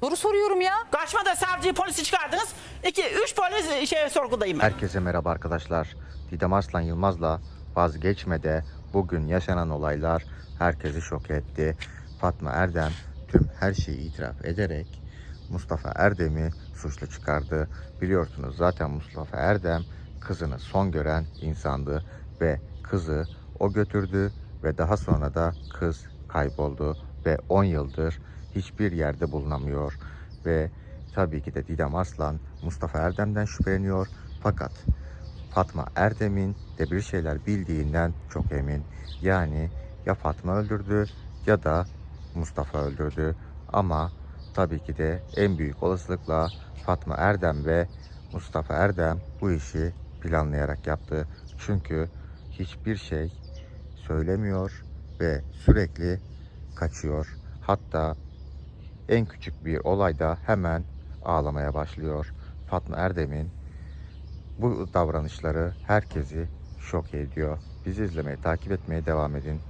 Soru soruyorum ya. Kaçmada savcıyı polisi çıkardınız. İki, üç polis şey sorgudayım ben. Herkese merhaba arkadaşlar. Didem Arslan Yılmaz'la vazgeçmede bugün yaşanan olaylar herkesi şok etti. Fatma Erdem tüm her şeyi itiraf ederek Mustafa Erdem'i suçlu çıkardı. Biliyorsunuz zaten Mustafa Erdem kızını son gören insandı ve kızı o götürdü ve daha sonra da kız kayboldu ve 10 yıldır hiçbir yerde bulunamıyor ve tabii ki de Didem Arslan Mustafa Erdem'den şüpheleniyor fakat Fatma Erdem'in de bir şeyler bildiğinden çok emin. Yani ya Fatma öldürdü ya da Mustafa öldürdü ama tabii ki de en büyük olasılıkla Fatma Erdem ve Mustafa Erdem bu işi planlayarak yaptı. Çünkü hiçbir şey söylemiyor ve sürekli kaçıyor. Hatta en küçük bir olayda hemen ağlamaya başlıyor. Fatma Erdem'in bu davranışları herkesi şok ediyor. Bizi izlemeye, takip etmeye devam edin.